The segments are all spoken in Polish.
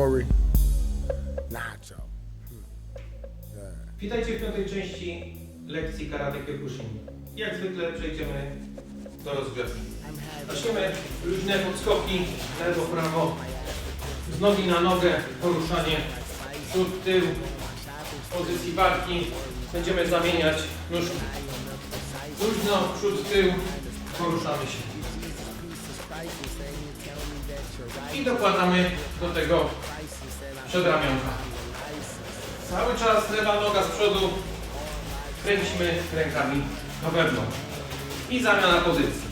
glory. Nacho. Witajcie w piątej części lekcji Karate Kyokushin. Jak zwykle przejdziemy do rozgrzewki. Zaczniemy luźne podskoki, lewo, prawo, z nogi na nogę, poruszanie, przód, tył, w pozycji walki. Będziemy zamieniać nóżki. Luźno, przód, tył, poruszamy się. I dokładamy do tego przedramionka. Cały czas lewa noga z przodu, kręcimy rękami do wewnątrz. I zamiana pozycji.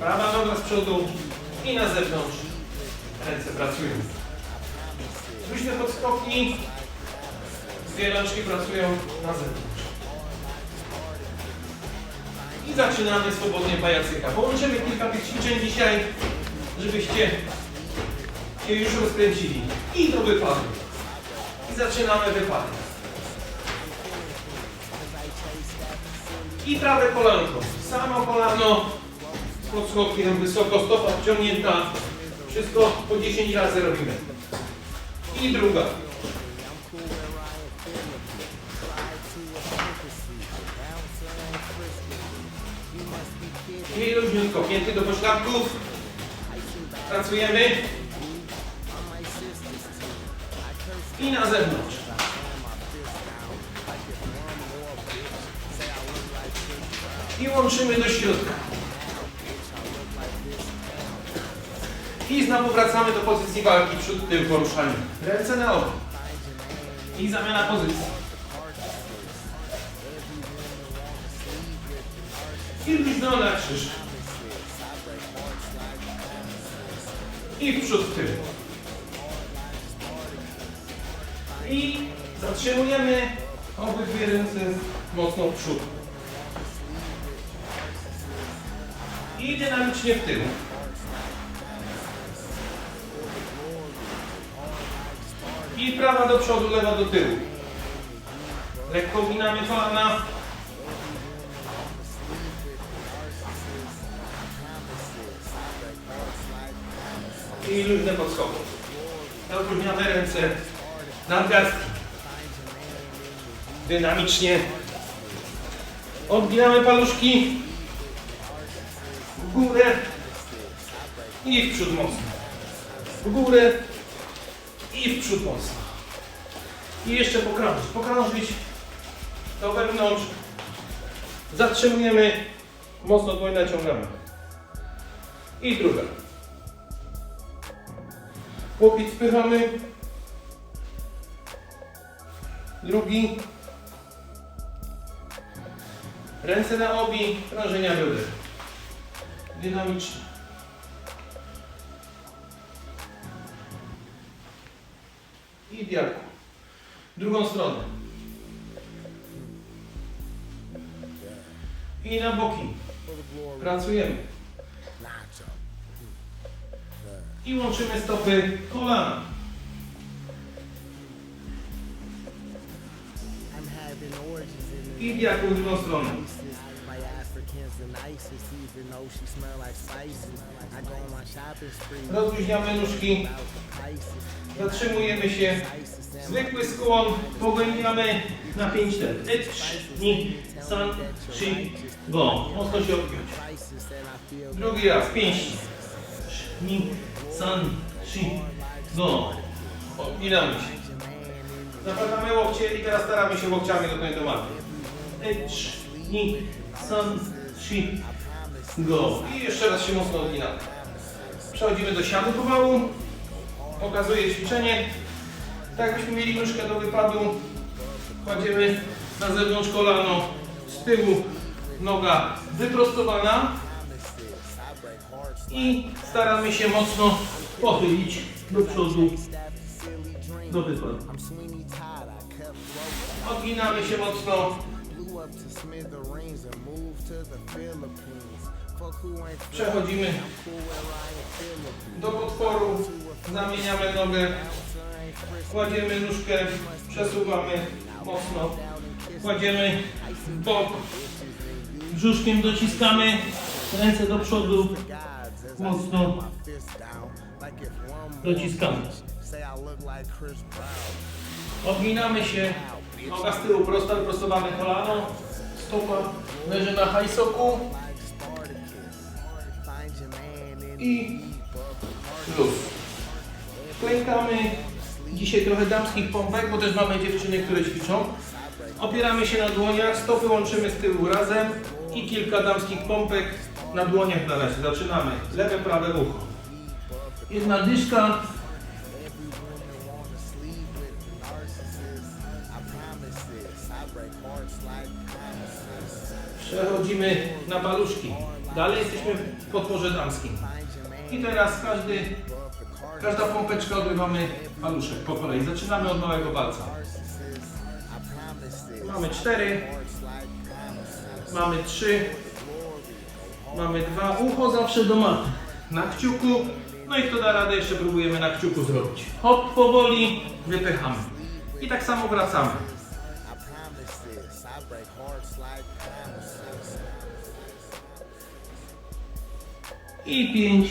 Prawa noga z przodu i na zewnątrz. Ręce pracują. Luźne podskoki, dwie rączki pracują na zewnątrz. I zaczynamy swobodnie pajacyka. Połączymy kilka tych ćwiczeń dzisiaj, żebyście się już rozkręcili. I do wypadu. I zaczynamy wypady. I prawe kolanko. Samo kolano z podskokiem wysoko, stopa wciągnięta. Wszystko po 10 razy robimy. I druga. I luźniutko, pięty do pośladków. Pracujemy. I na zewnątrz. I łączymy do środka. I znowu wracamy do pozycji walki przód tył poruszanie. Ręce na obu. I zamiana pozycji. I luźno na krzyż. I w przód tył. I zatrzymujemy obydwie ręce mocno w przód. I dynamicznie w tył. I prawa do przodu, lewa do tyłu. Lekko uginamy kolana. I luźne podskoki. Opróżniamy ręce nadgarstki. Dynamicznie. Odginamy paluszki. W górę. I w przód mocno. W górę. I w przód mocno. I jeszcze pokrążyć. Pokrążyć do wewnątrz. Zatrzymujemy. Mocno dłoń naciągamy. I druga. Łokieć spychamy. Drugi. Ręce na obi, krążenia bioder. Dynamicznie. I biarku. Drugą stronę. I na boki. Pracujemy. I łączymy stopy kolana. Go on my shopping spree. Rozluźniamy nóżki. Zatrzymujemy się. Zwykły skłon pogłębiamy na 5 ten. Ni, san, shi, go. Mocno się I feel Drugi raz, pięści. Ni, san, shi, go. Odginamy się. Zapadamy łokcie i teraz staramy się łokciami dotknąć do maty. Trzy, ni, san, shi, go. I jeszcze raz się mocno odginamy. Przechodzimy do siadu pomału. Pokazuję ćwiczenie. Tak jakbyśmy mieli nóżkę do wypadu. Kładziemy na zewnątrz kolano, z tyłu noga wyprostowana i staramy się mocno pochylić do przodu do wypadu. Odginamy się mocno, smithereens and moved to the Philippines. Fuck who ain't przechodzimy do potworu, zamieniamy nogę, kładziemy nóżkę, przesuwamy mocno, kładziemy w bok, brzuszkiem dociskamy. Ręce do przodu, mocno dociskamy. Odginamy się, noga z tyłu prosta, wyprostowane kolano, stopa leży na hajsoku i luz. Klękamy. Dzisiaj trochę damskich pompek, bo też mamy dziewczyny, które ćwiczą. Opieramy się na dłoniach, stopy łączymy z tyłu razem i kilka damskich pompek na dłoniach na razie. Zaczynamy. Lewe, prawe ucho. Jedna dyszka, przechodzimy na paluszki. Dalej jesteśmy w podporze damskim. I teraz każdy, każda pompeczka odrywamy paluszek po kolei. Zaczynamy od małego palca. Mamy cztery, mamy trzy, mamy dwa. Ucho zawsze do maty. Na kciuku. No i kto da radę, jeszcze próbujemy na kciuku zrobić. Hop, powoli, wypychamy. I tak samo wracamy. I break hearts like. I pięć,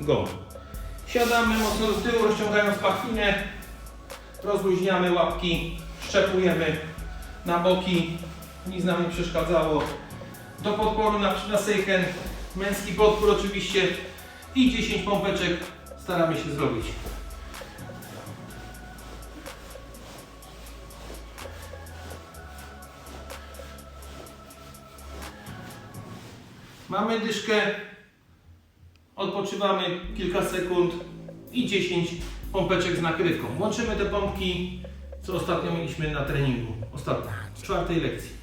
go. Siadamy mocno do tyłu, rozciągając pachwinę. Rozluźniamy łapki, szczepujemy na boki. Nic nam nie przeszkadzało. Do podporu na, na sejchen. Męski podpór oczywiście. I 10 pompeczek staramy się zrobić. Mamy dyszkę, odpoczywamy kilka sekund i 10 pompeczek z nakrywką. Łączymy te pompki, co ostatnio mieliśmy na treningu. Ostatnio, w czwartej lekcji.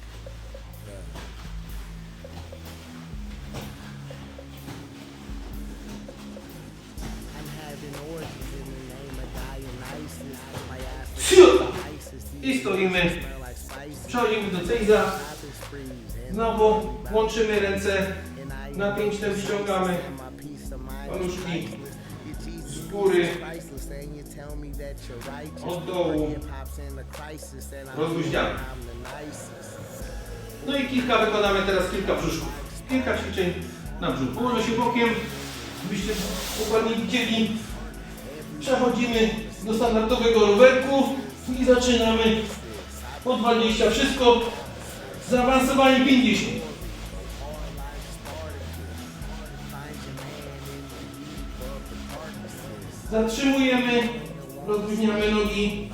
I stoimy, przechodzimy do cejza. Znowu łączymy ręce, na pięćtem ściągamy my peace of mind. paluszki z góry, od dołu. Rozluźniamy. No i kilka wykonamy teraz kilka brzuszków. Kilka ćwiczeń na brzuch. Położę się bokiem, żebyście dokładnie widzieli. Przechodzimy do standardowego rowerku i zaczynamy po 20. Wszystko zaawansowanie 50. Zatrzymujemy, rozluźniamy nogi,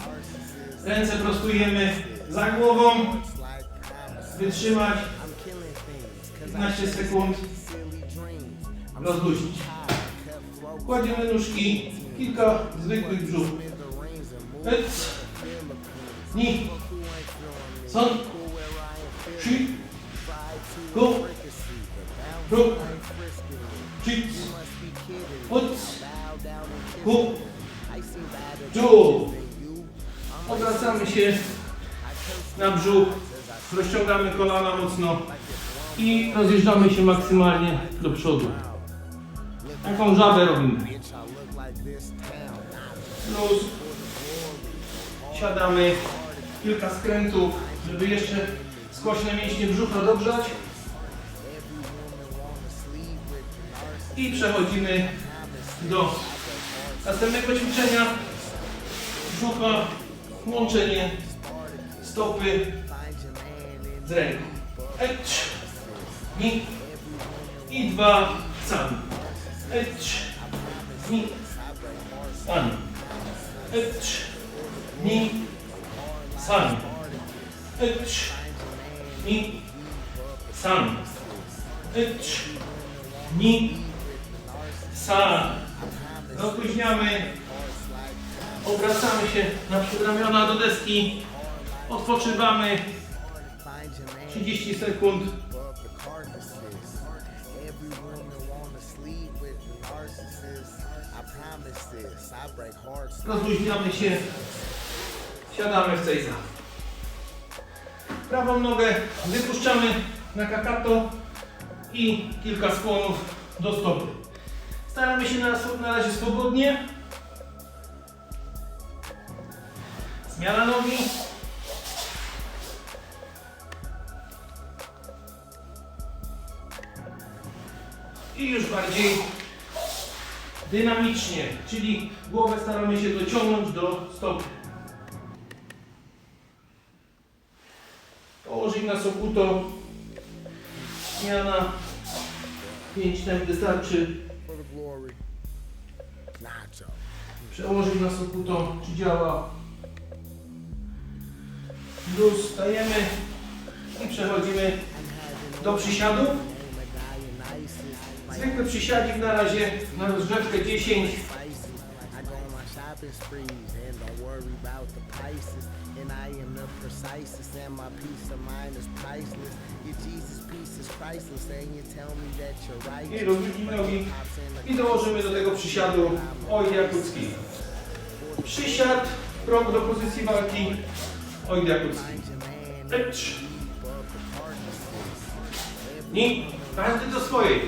ręce prostujemy za głową, wytrzymać I'm killing things, cause 15 sekund, rozluźnić. Kładziemy nóżki, kilka zwykłych brzuch. Ec, ni, son, shi, go, bruk, cic, oc, hu, dół. Odwracamy się na brzuch, rozciągamy kolana mocno i rozjeżdżamy się maksymalnie do przodu. Taką żabę robimy. Luz. Siadamy. Kilka skrętów, żeby jeszcze skośne mięśnie brzucha dogrzać. I przechodzimy do następnego ćwiczenia. Brzucha, łączenie stopy z ręką. Ecz, ni i dwa sami. Ecz, ni, sami. Ecz, ni, sami. Ecz, ni, sami. Ecz, ni, sami. Rozluźniamy. Obracamy się na przedramiona do deski. Odpoczywamy Find your man 30 sekund. Rozluźniamy się. Siadamy w cejza. Prawą nogę wypuszczamy na kakato i kilka skłonów do stopy. Staramy się na, na razie swobodnie. Zmiana nogi. I już bardziej dynamicznie, czyli głowę staramy się dociągnąć do stopy. Położyć na sokuto. Zmiana 5 tem wystarczy. Przełożyć na sokuto, czy działa. Luz stajemy i przechodzimy do przysiadów. Zwykły przysiadzik na razie na rozgrzewkę 10. And I am the precisest, and my peace of mind is priceless. Your Jesus peace is priceless, and you tell me that you're. I nogi i dołożymy do tego przysiadu oj jakucki. Przysiad, krok do pozycji walki, oj jakucki. Lecz. I każdy do swojej.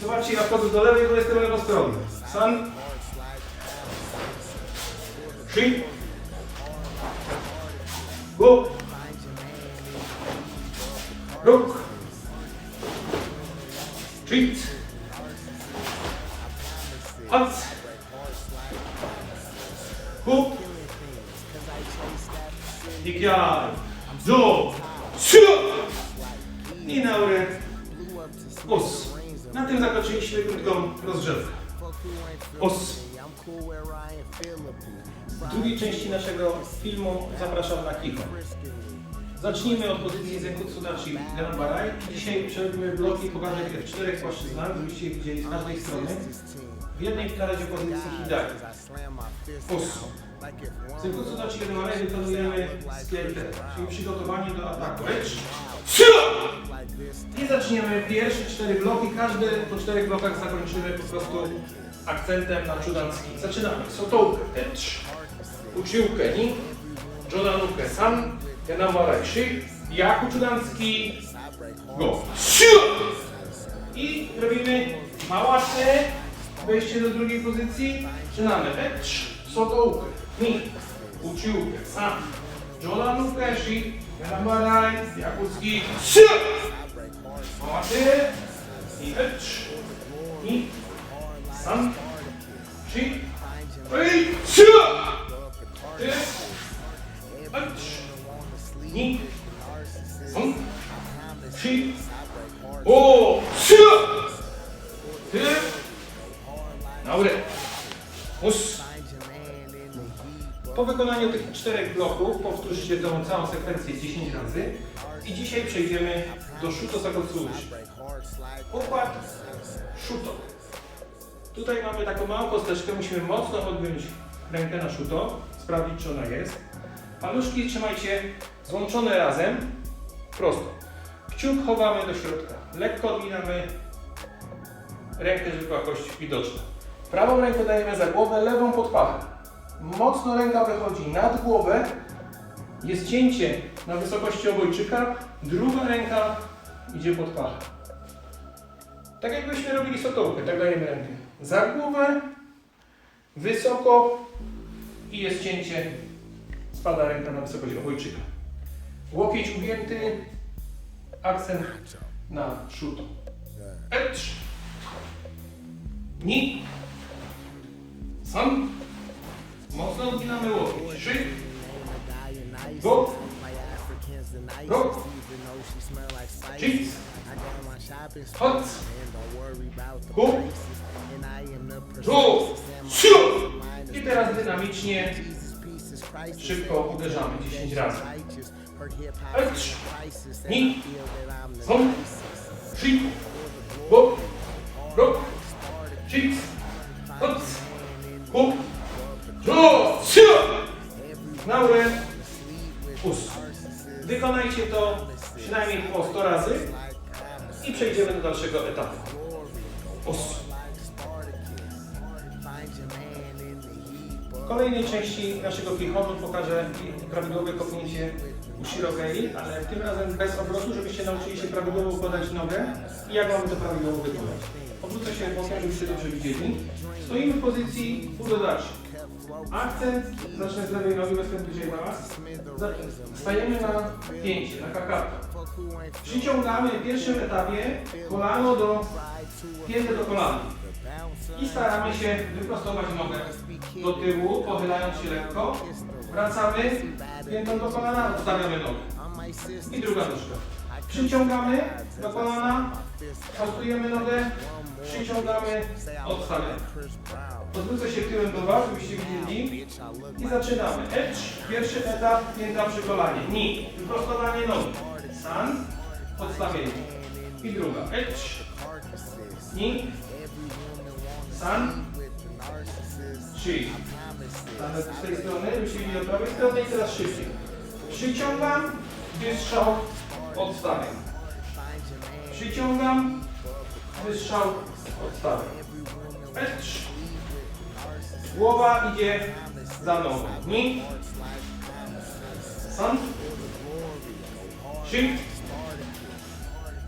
Zobaczcie, ja wchodzę do lewej, bo jestem lewostronny. San. Trzy. Go. Ruk. Treat. Hot. Hook. Dikiar. Do. Siu. I naurę. Os. Na tym zakończyliśmy krótką rozgrzewkę. Os. W drugiej części naszego filmu zapraszam na Kiko. Zacznijmy od pozycji Zenkutsu Dachi Ganbarai. Dzisiaj przerobimy bloki je w czterech płaszczyznach, żebyście je widzieli z każdej strony. W jednej na razie pozycji Hidari. I slam my fist Os. like if one Zenkutsu Dachi Ganbarai wykonujemy skierkę, czyli przygotowanie do ataku. This. I zaczniemy pierwsze cztery bloki. Każdy po czterech blokach zakończymy po prostu akcentem na czudanski. Zaczynamy. Sotołkę, tecz, ni, jodanukę, san, yanamara, shi, jaku czudanski, go. I robimy małasy, wejście do drugiej pozycji. Zaczynamy. Tecz, sotołkę, ni, uczyłkę, san, jodanukę, shi, yanamara, jakucki! Małasy i ecz, ni, san, shi, ej! Ty, ecz, ni, san, shi, o, siu! Ty, dobre, us. Po wykonaniu tych czterech bloków powtórzycie tą całą sekwencję 10 razy i dzisiaj przejdziemy do Shuto Sakotsuushi. Układ Shuto. Tutaj mamy taką małą kosteczkę, musimy mocno odgiąć rękę na Shuto, sprawdzić czy ona jest. Paluszki trzymajcie złączone razem, prosto. Kciuk chowamy do środka, lekko odginamy rękę, żeby była kość widoczna. Prawą rękę dajemy za głowę, lewą pod pachę. Mocno ręka wychodzi nad głowę, jest cięcie na wysokości obojczyka, druga ręka idzie pod pachę. Tak jakbyśmy robili sotołkę, tak dajemy rękę za głowę, wysoko i jest cięcie, spada ręka na wysokość obojczyka. Łokieć ugięty, akcent na szuto. Ecz, ni, sam, mocno odginamy łokieć, trzy, go, go, cheeks, hot, go, go, siu! I teraz dynamicznie, szybko uderzamy 10 razy. Ecz, ni, sam, trzy, go, go, cheeks, hot, go, go, siu! Naurę, us. Wykonajcie to przynajmniej po 100 razy i przejdziemy do dalszego etapu. Us. Kolejnej części naszego kichonu pokażę prawidłowe kopnięcie ushirogei, ale tym razem bez obrotu, żebyście nauczyli się prawidłowo układać nogę i jak mamy to prawidłowo wykonać. Obrócę się bokiem, żebyście dobrze widzieli. Stoimy w pozycji udodaci. Akcent, zacznę z lewej nogi, wezmę bliżej. Za- Stajemy na pięcie, na kakata. Przyciągamy w pierwszym etapie kolano do piętę do kolana. I staramy się wyprostować nogę do tyłu, pochylając się lekko. Wracamy, piętą do kolana, odstawiamy nogę. I druga nóżka. Przyciągamy do kolana, prostujemy nogę, przyciągamy, odstawiamy. Odwrócę się tyłem do Was, żebyście widzieli. I zaczynamy. Edge, pierwszy etap, pięta przy kolanie. Ni, wyprostowanie nogi. San, odstawienie. I druga. Edge, ni, san, trzy. Nawet z tej strony, widzieli od prawej strony i teraz szybciej. Przyciągam, wystrzał, odstawiam. Przyciągam, wystrzał, odstawiam. Edge, Głowa idzie za nogą. Ni. San. Shift.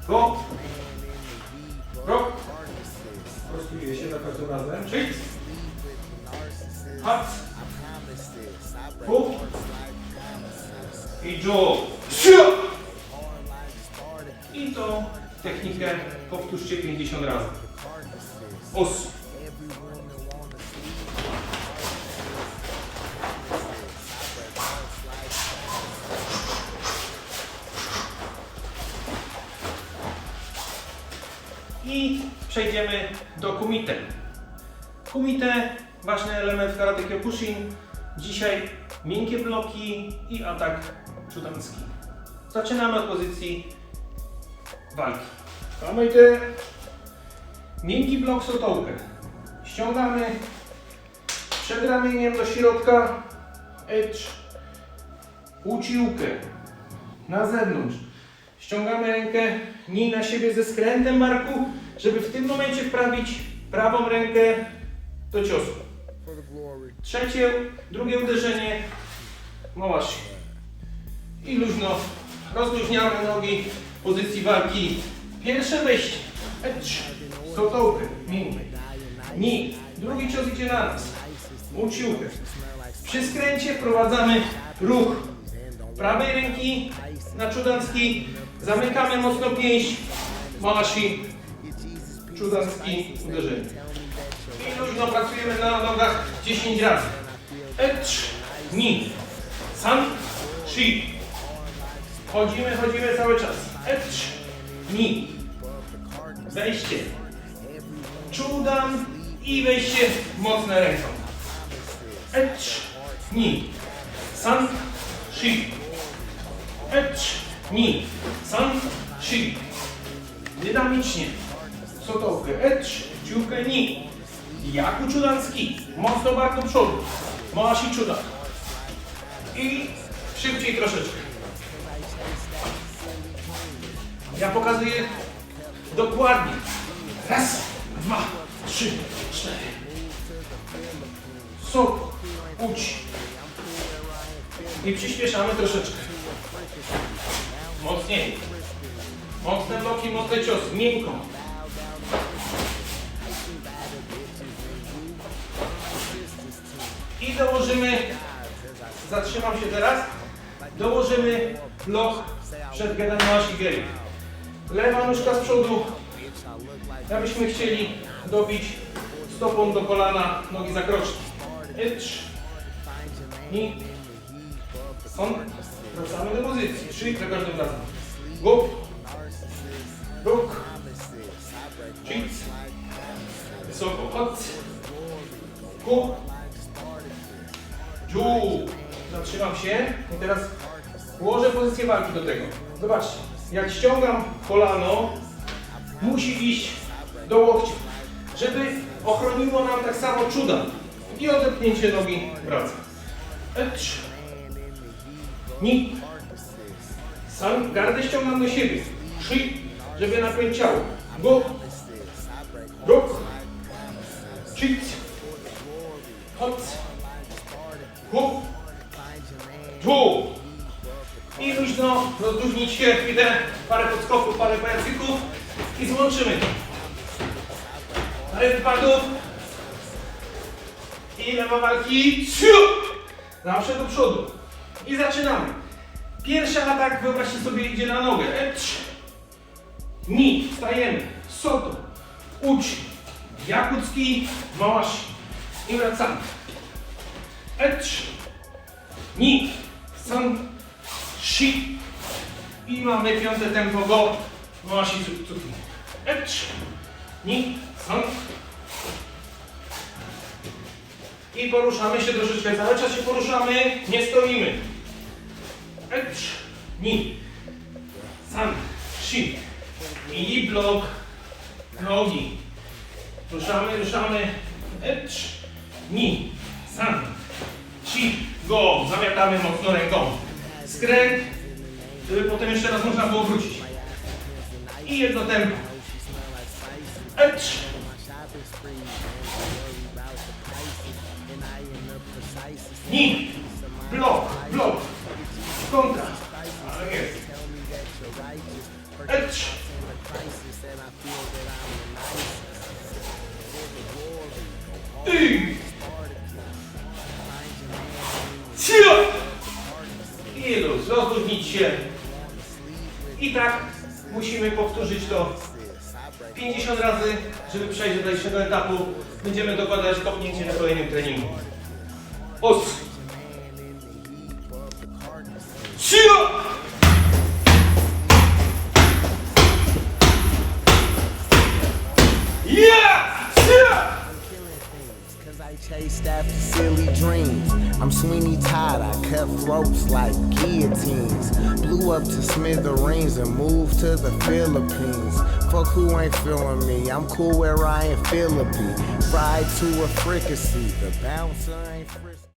Go. Razem. Shift. Hat. Fu. I jaw. I tą technikę powtórzcie 50 razy. Os. I przejdziemy do kumite. Kumite, ważny element w karate kyokushin. Dzisiaj miękkie bloki i atak szutanski. Zaczynamy od pozycji walki. Mamy te miękki blok sotołkę. Ściągamy przed ramieniem do środka edge uciłkę na zewnątrz. Ściągamy rękę nie na siebie ze skrętem barku, żeby w tym momencie wprawić prawą rękę do ciosu. Trzecie, drugie uderzenie, małasz i luźno rozluźniamy nogi w pozycji walki. Pierwsze wejście, edge, sotołkę, min, ni. Drugi cios idzie na nas, uciłkę. Przy skręcie wprowadzamy ruch prawej ręki na czudanski, zamykamy mocno pięść, małashi, czudanski uderzenie. Luźno pracujemy na nogach 10 razy. Edge, ni, san, shi. Chodzimy, chodzimy cały czas. Edge, ni. Wejście. Czudan i wejście mocne ręką. Edge, ni, san, shi. Edge, ni, san, shi. Dynamicznie. Sotołkę. Edge, dziurkę ni. Jak u czudanski. Mocno bardzo do przodu. Masz i szybciej troszeczkę. Ja pokazuję dokładnie. Raz, dwa, trzy, cztery. Sok, uć. I przyspieszamy troszeczkę. Mocniej. Mocne bloki, mocny cios. Miękko. I dołożymy, zatrzymam się teraz, dołożymy blok przed Gedaniała Shigeri. Lewa nóżka z przodu, abyśmy chcieli dobić stopą do kolana, nogi zakroczki. Edge, ni, son, wracamy do pozycji, trzy za każdym razem. Go, ruk, cheats, wysoko, hot, go, Dziu! Zatrzymam się i teraz włożę pozycję walki do tego. Zobaczcie, jak ściągam kolano, musi iść do łokcia, żeby ochroniło nam tak samo czuda. I odepchnięcie nogi wraca. Edge. Ni. Sam gardę ściągam do siebie. Trzy, żeby napiąć ciało. Go. Rok. Cheat. Hot. Hop. Tu. I luźno rozluźnić się chwilę, parę podskoków, parę pajacyków i złączymy to. Parę wypadów. I lewa walki. Ciu! Zawsze do przodu. I zaczynamy. Pierwszy atak, wyobraźcie sobie, idzie na nogę. Edge. Ni. Stajemy. Soto. Ucz. Jakucki, małaś i wracamy. 1, 2, 3, 4 i mamy piąte tempo go nosi cuki. 1, ni, 3 i poruszamy się troszeczkę, cały czas się poruszamy, nie stoimy. 1, 2, 3 i blok nogi. Ruszamy, ruszamy. 1, 2, 3 Cip, go, zamiatamy mocno ręką. Skręt, żeby potem jeszcze raz można było wrócić. I jedno tempo. Ecz. Ni. I tak musimy powtórzyć to 50 razy, żeby przejść do dalszego etapu. Będziemy dokładać kopnięcie na kolejnym treningu. Os. Cio. Chased after silly dreams. I'm Sweeney Todd, I cut throats like guillotines. Blew up to smithereens and moved to the Philippines. Fuck who ain't feeling me, I'm cool where I ain't Philippine. Fried to a fricassee, the bouncer ain't frisky.